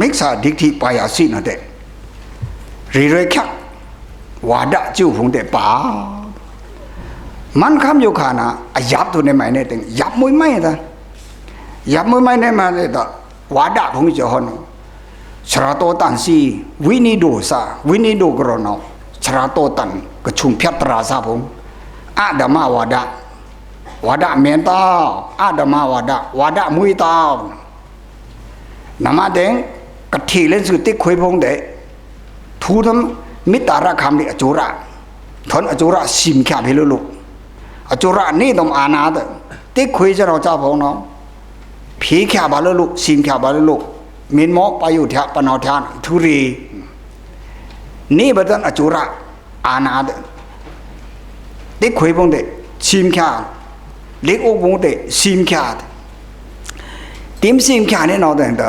မိစ္ဆာဒိဋ္ဌိပါရစိနတဲ့ရီရခဝါဒကျုပ်ဖုန်တဲ့ပါมันคำโยคานะอายับตัวในใหม่เนี่ยตึงยับมวยไม่ตายับมวยไม่ในมาเนี่ยตวาดะพงจะฮอนชราโตตันซีวินิโดซาวินิโดกรอนชราโตตันกชุมเพียตราซาพงอาดามาวาดะวาดะเมนตาอาดามาวาดะวาดะมุยตานามาเดง กทีเล่นสุดที่คุยพงเดทูทำมิตรารคนี่อจุระทนอจุระสิมแค่พิลุลุอจุระนี่ต้องอานาเดที่คุยจะเราเจ้าพงน้องผีแค่บาลลุกสิมแค่บาลลุกมินหมอไปอยู่แถบปนอทานทุรี นี่บัดนั้นอจุระอานาเดที่คุยพงเดสิมแค่เล็กอุบงเดสิมแค่ติมสิมแค่เนี่ยเราเดินเด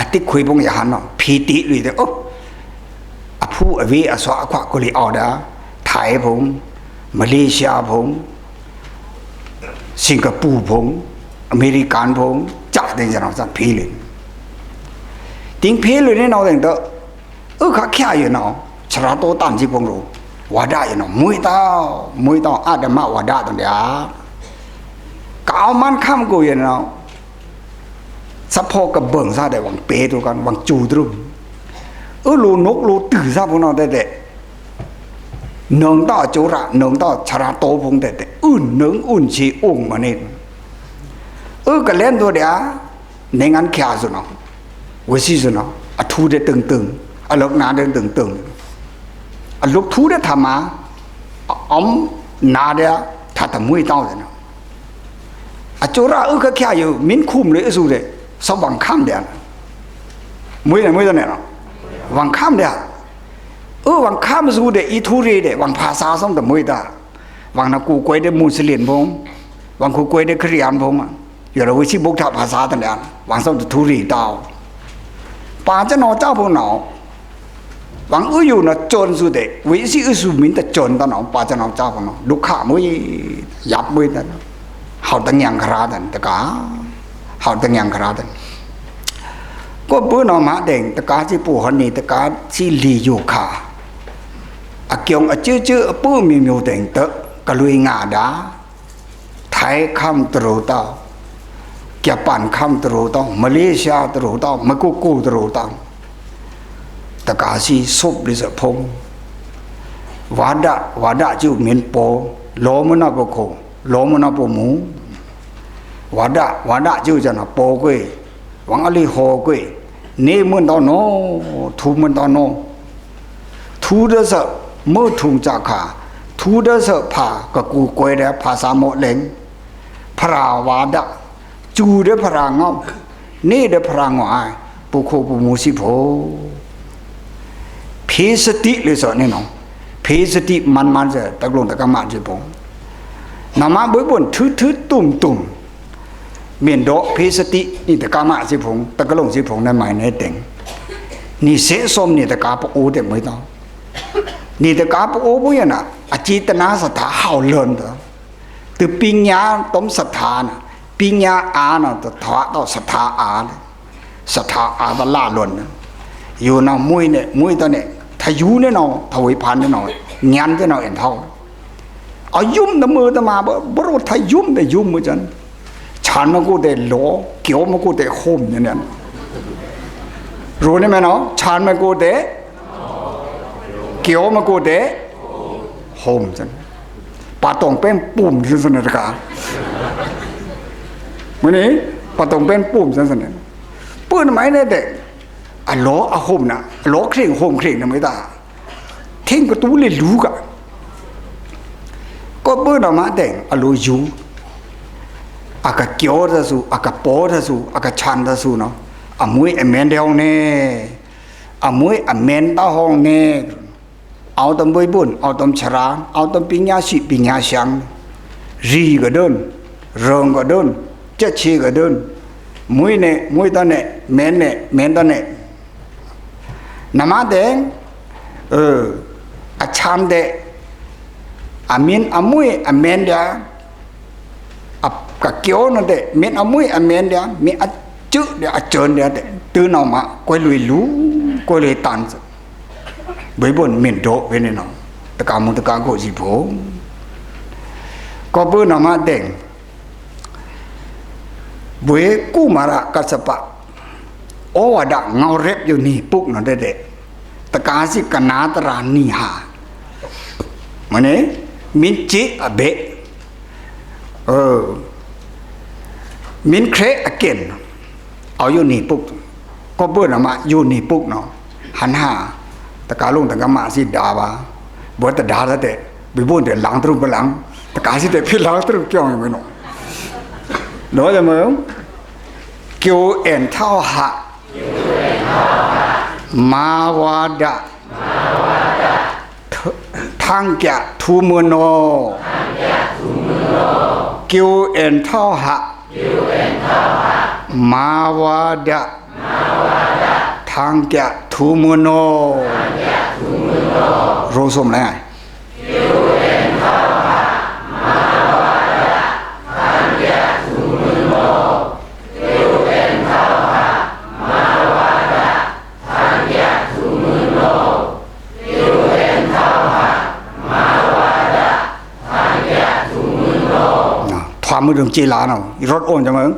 အတိခွေပုံရဟနော်ဖီတီလူတဲ့အိုအဖူအဝေးအစွာအခွကိုလီအော်ဒါထိုင်းပုံမလေးရှားပုံစင်ကာပူပုံအမေရိကန်ပုံကြားတဲ့ကျွန်တော်စဖေးလေတင်းဖေးလေနဲ့တော့တဲ့ဥခခရရနော်ခြရာတော့တန်ကြီးပုံလို့ ဝါဒရနော်မွေတော့မွေတော့အဓမ္မဝါဒတော့တရားကောင်းမှန်ခမ်းကိုရနော်สัพพอกระเบิ่งซะได้วังเปตัวกันวังจูตรุเออโลนกโลตื่อซะพวกนั้นได้แต่นงต่อโจระนงต่อชราโตพงแต่แต่อุ่นนึงอุ่นชีองมาเนี่ยเออก็เล่นตัวเดียวในงานแข่สุนเนาะวสิสุนเนาะอทูได้ตึงตึงอลกนาได้ตึงตึง 啊，路土的他妈，俺们拿的他他没到的呢。啊，就那二个天有民苦的时候的，上网看的，没人没人了，网看的，二网看的时候的，一土的的网爬山上的没的，网那古怪的穆斯林风，网古怪的克里安风啊，有了维西不塔爬山的了，网上的土里到，把这老大不老。 วังอื้อยู่นะจนสุดเดวิสิอื้อสุมินแต่จนตอนน้องปาจะน้องเจ้าของน้องดุขะมุยยับมุยแต่เขาตั้งยังคราดันตะกาเขาตั้งยังคราดันก็ปื้อน้องมาเด่งตะกาที่ปู่ฮันนี่ตะกาที่ลีอยู่ขาอากียงอจื้อจื้อปื้อมีมิวเด่งเตะกะลุยงาดาไทยคำตรูเต้าเกี่ปั่นคำตรูเต้ามาเลเซียตรูเต้ามากูกูตรูเต้า mà nào bò mũ ဝါဒဝါဒကျုပ်ကြနာပေါ်ကွေဝံအလီဟောကွေနေမွန်းတော့နော်ထူမွန်းတော့နော်ထူတဲ့စမို့ထုံကြခါထူတဲ့စဖာကကူကွဲတဲ့ဖာစာမော့လင်ဖရာဝါဒကျူတဲ့ဖရာငေါနေတဲ့ဖရာငေါအိုင်ပုခုပမှုစီဖို့ เพสติเลยสอนนี่น้องเพสติมันมันจะตะกลงตะกามาจะปงนามาบุบุนทึดทึดตุ่มตุ่มเมียนโดเพสตินี่ตะกามาสิผงตะกลงสิผงในหมายในเต็งนี่เสสมนี่ตะกาปูอเต็มไม่ต้องนี่ตะกาปโอบุยน่ะอจิตนาสถาเฮาเลินถอะตือปิญญาต้มสถานะปิญญาอาน่ะตะถวะต่อสถาอาสถาอาบลาลนอยู่นะมุ้ยเนี่ยมุ้ยตัวเนี่ย ถ้ายู่เนี่ยเนาะถวยพันเนี่ยเนาะงานเนี่ยเนาะเอ็นเท่าเอายุ่มตะมือตะมาบ่บ่รู้ถ้ายุ่มแต่ยุ่มมือจันฉันมากูแต่หลอเกี่ยวมากูแต่โฮมเนี่ยเนี่ยรู้ได้ไหมเนาะฉันมากูแต่เกี่ยวมากูแต่โฮมจันปาตองเป็นปุ่มที่สนกาวันนี้ปาตองเป็นปุ่มจันสนปืนไหมเนี่ยเด็ก อะล้ออะโฮมนะล้อเคร่งโฮมเคร่งนะไม่ได้ทิ้งกระตูเลยรู้กะก็ปืนออกมาแต่งอะโลยู aka kyo da su aka po da su aka chan da su no amui amen de hong ne amui amen ta hong ne ao tâm bơi buồn ao tâm chara ao tâm pin nhà sĩ pin nhà sáng ri cái đơn rong cái đơn chết chi cái đơn mũi nè mũi ta nè men nè men ta nè nằm đen ờ à chan de အမင်းအမွေအမန်ဒါအကကျောနတဲ့မင်းအမွေအမန်ဒါမင်းအကျွတဲ့အချွန်တဲ့တူနော င်မှာကွယ်လွေလူကွယ်လွေတန်ဘိဘွန်မင်းတော့ဝင်းနေနော်တကမုတကကိုစီဖို့ကောပုနမတဲ့ဘွေကုမာရကစပဩဝဒငောရက်ယူနီပုတ် โอ้ดังเงาเร็บอยู่นี่ปุ๊กหนอเด็ดตะกาสิกนาตรานี่หามันเอมินจิอเบะเออมินเครอเกนเอาอยู่นี่ปุ๊กก็เบื่อหนมาอยู่นี่ปุ๊กเนาะหันหาตะกาลุงตะกามาสิดาวาบวตะดาละเตะบิบุนเดหลังตรุบหลังตะกาสิเตะพี่หลังตรุบเกี่ยยังไม่หนอเนาะจะมึงเกี่ยวเอ็นเท่าหั มาวาดะทางแกะทูมือโนกิวเอ็นเท่าหะมาวาดะทางแกะทูมุโนโรสมแล้วถา มมือถึงจีลาเนาะรถโอนจะมึง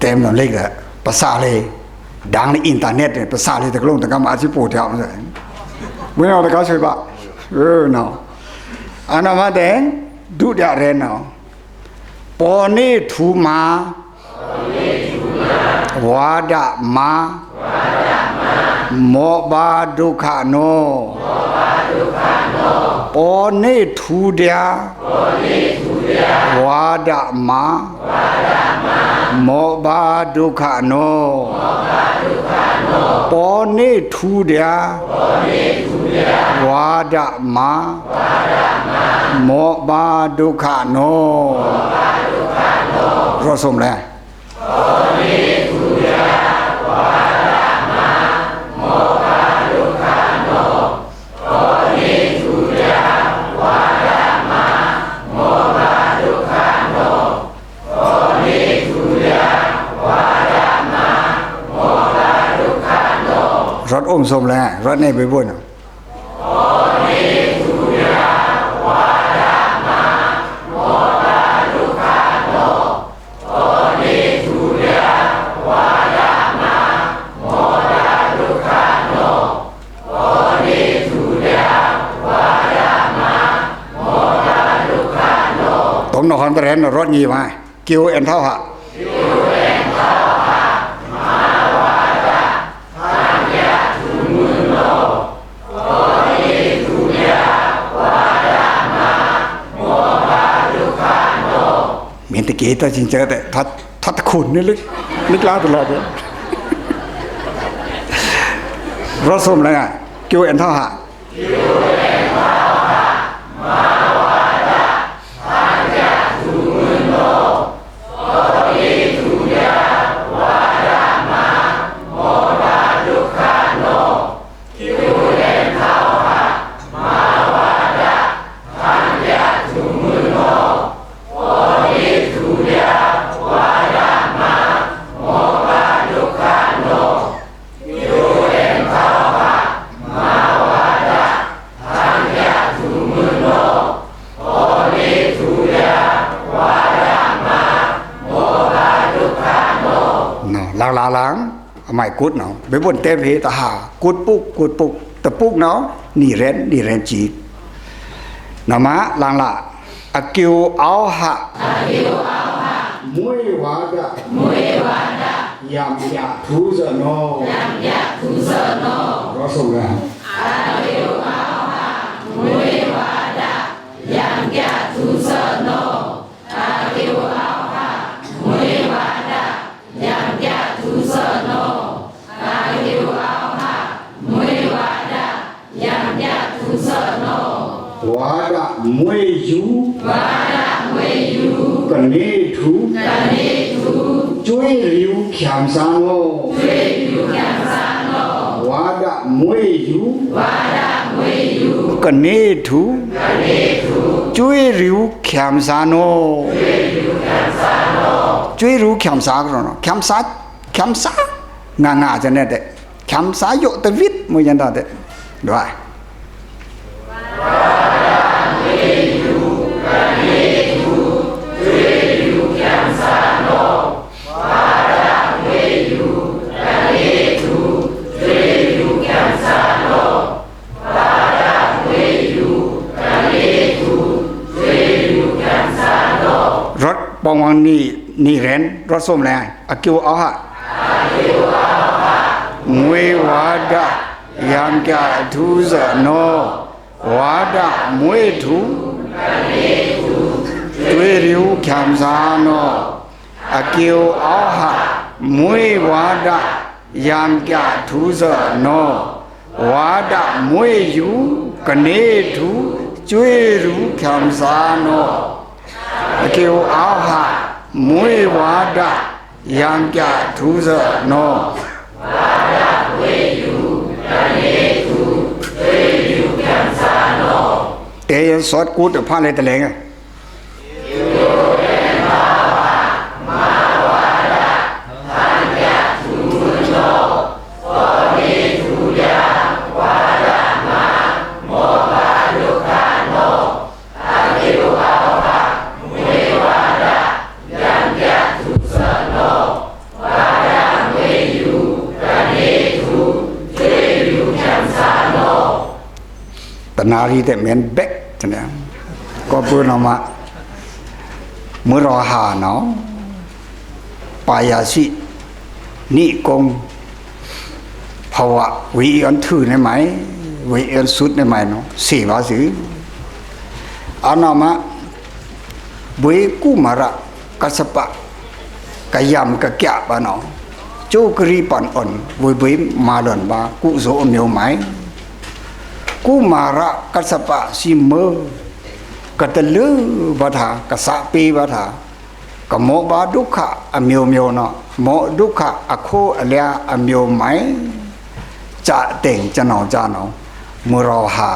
เต็มแล้วเล็กอะภาษาเลยดังในอินเทอร์เน็ตเนี่ยภาษาเลยตะกลงตะกำอาชิปูเทียวมันเลยไม่เอาตะกาช่วยปะ ရနောအနမတေဒုဒရေနောပေါ်နေထူမာပေါ်နေထူမာဝါဒမာဝါဒမာမောဘာဒုက္ခနောမောဘာဒုက္ခနောပေါ်နေထူတာပေါ်နေထူတာဝါဒမာဝါဒမာမောဘာဒုက္ခနောမောဘာဒုက္ခ ပေါ်နေထူတာပေါ်နေထူတာဝါဒမဝါဒမမောဘာဒုက္ခနောမောဘာဒုက္ခနောရဆုံးလဲပေါ်နေ อ้มสมแล้วรถในไปบุญตรงนครปฐมรถยีมา กิวเอ็นเท่าหะ นี่ลึกลึกล้าตลอดเลยรสส้มอะไรอะกิวเอ็นเท่าหะ กุดเนาะไปบนเต็มเหตหากุดปุกกุดปุกตะปุกเนาะนี่เรนนี่เรนจีนะมะลางละอกิวเอาหะอกิวเอาหะมวยวาดะมวยวาดะยามยะทูซะโนยามยะทูซะโนรอส่งแล้ว Mui မွေယူဝါဒမွေယူကနေထူကနေထူကျွေးရူခံစားနောကျွေးရူခံစားနောဝါဒမွေယူဝါဒမွေယူကနေထူကနေထူကျွေးရူခံစားနောကျွေးရူခံစားနောကျွေးရူခံစားကြနော်ခံစားခံစားငါငါတဲ့တဲ့ခံစားရတဝိမွေရတဲ့ด้วย နိရန်ရစုံလဲအကျိုးအဟငွေဝါဒယံကြအထူးစနောဝါဒမွေထုတွေ့ရူခံစားနောအကျိုးအဟမွေဝါဒယံကြထူးစနောဝါဒမွေယူကနေထုကျွေရူခံစားနောအကျိုးအဟ မွေဝါဒယံကြထူးစနောဝါဒဝေယူတနေသူသေယူကံစာနောတေယစောကုတဖာလေတလေငယ် ရီတဲ့မန်ဘက်တနေကောပုနမမရဟာနောပါယာရှိနိကုံภาวะวิอันถือในไหมวิอันสุดในไหมเนาะสี่ภาษีอานามะเวกุมารกัสปะกยำกะแกะบะเนาะโจกรีปันอ่อนเวเวมาดอนบากุโสอเมียวไหม ကုမာရကစပစီမကတလူဘာသာကစပေဘာသာကမောဘာဒုက္ခအမျိုးမျိုးနော်မောဒုက္ခအခိုးအလျာအမျိုးမိုင်ကြတဲ့ကျွန်တော်ကြနော်မရောဟာ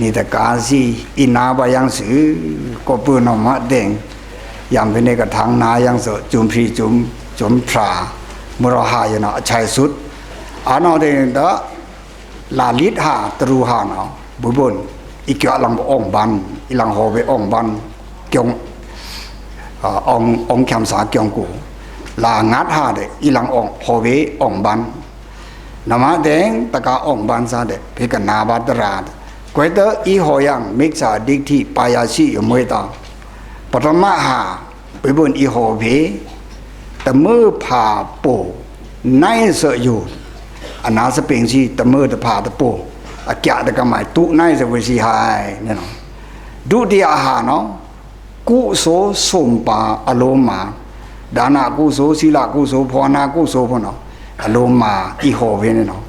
နေတကားစီအနာဘယံစီကိုပုနမတဲ့ယံဘနေကထางนายังစจุมพรีจุมจุมพรามรหายနော်အချိုင်สุดအာနောတဲ့တော့ ลาลิดหาตรูหาเนาะบุบุนอีกอย่างลังองบันอีลังหอเวองบันเกียงององแคมสาเกียงกูลางัดหาเดอีลังองหอเวองบันนามาแดงตะกาองบันซาเดเพกันนาบาตราดกวยเตออีหอยังมิกษาดิกที่ปายาชีมวยตาปฐมหาไปบนอีหอเวแต่มือผ่าโปในเสอยู่ အနာစပင်စီတမတဖာတပိုအကြတကမိုင်တုနိုင်စဝစီဟိုင်နော်ဒုတိယဟာနော်ကုသိုလ်ဆုံးပါအလုံးမှာဒါနကုသိုလ်သီလကုသိုလ်ဖောနာကုသိုလ်ဖောနော်အလုံးမှာဤဟောပဲနော်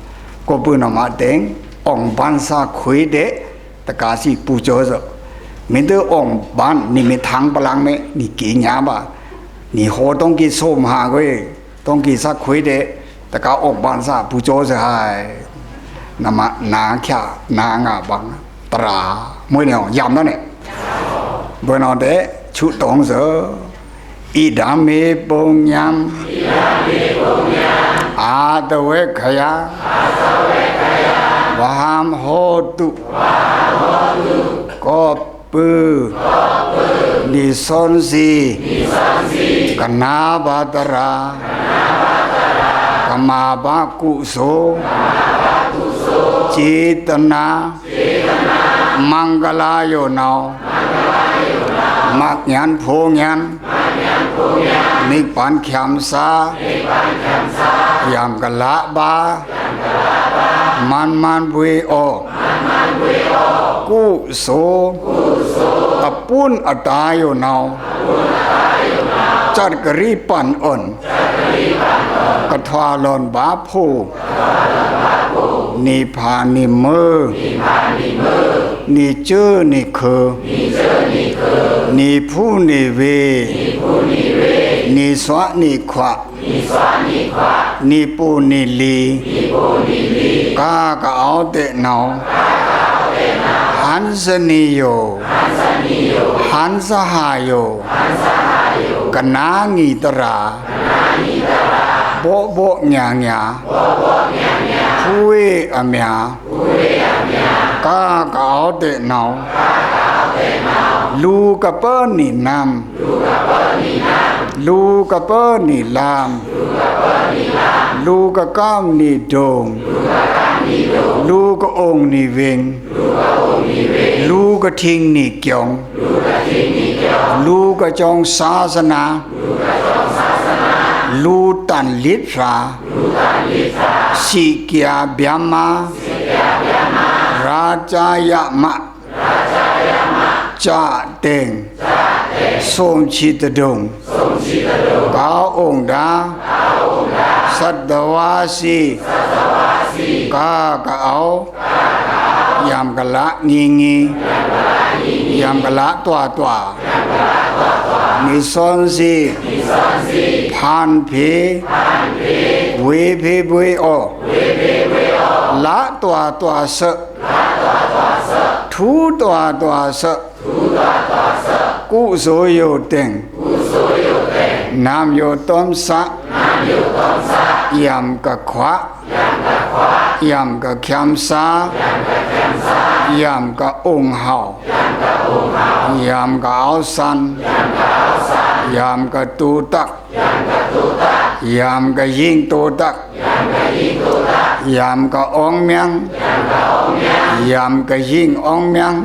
ကိုပုနမတဲ့အောင်ပန်းစာခွေတဲ့တကားစီပူကြောစောမင်းတို့အောင်ပန်းနိမထန်းပလန်းမဲနိကေညာပါနိဟောတုံးကိဆုံးဟာကိုတုံးကိစခွေ တဲ့ตะกาออกบานซาผู้โจสหายนามะนาขะนางาบังตรามวยเนี่ยยำนั่นเนี่ยบนอนเดชุตองเสออิดามิปุญญามอิดามิปุญญามอาตเวขยาอาตเวขยาวามโหตุวามโหตุก็ปือก็ปือนิสนสีนิสนสีกนาบาตรากนาบา Dhamma baku so. Citena Mangkalayo nao. Matnyan pungyan Nipan kamsa, Yang kelaba Manman bui'o Ku so. Tepun atayo car Cargeripan on. กทวาลอนบาผู้นิพานิมือนิเจอนิคือนิผู้นิเวนิสวะนิขวะนิปูนิลีกากะเอาเตนองหันสนิโยหันสหายโยกนางีตรา bộ bộ nhà nhà. Vui à nhà ca cáo tệ nào lu cà pơ nỉ nam. Lu cà pơ nỉ lam. Lu cà cam nỉ đồn. Lu cà ông nỉ vinh lu cà thiên nỉ kiong lu cà trong sa sana လူတန်လိဖရာလူတန်လိဖရာစီကယာဗျာမာစီကယာဗျာမာရာဇာယမရာဇာယမဂျာတန်ဂျာတန်ဆုံချီတဒုံဆုံချီတဒုံဘာအောင်ဒါဘာအောင်ဒါသတ္တဝါစီသတ္တဝါစီကာကောကာကောယံကလငင်းငင်းယံကလငင်းငင်းယံကလတွာတွာယံကလတွာတွာ misonsi panpi wipi bui o la tua tua se thu tua tua se cụ số yêu tình nam yêu tâm sa yam cà khóa yam cả khiam xa yam cả ung hao. Yam cả áo san yam cả tu tắc yam cả ying tu tắc yam cả ong miang yam cả ying ong miang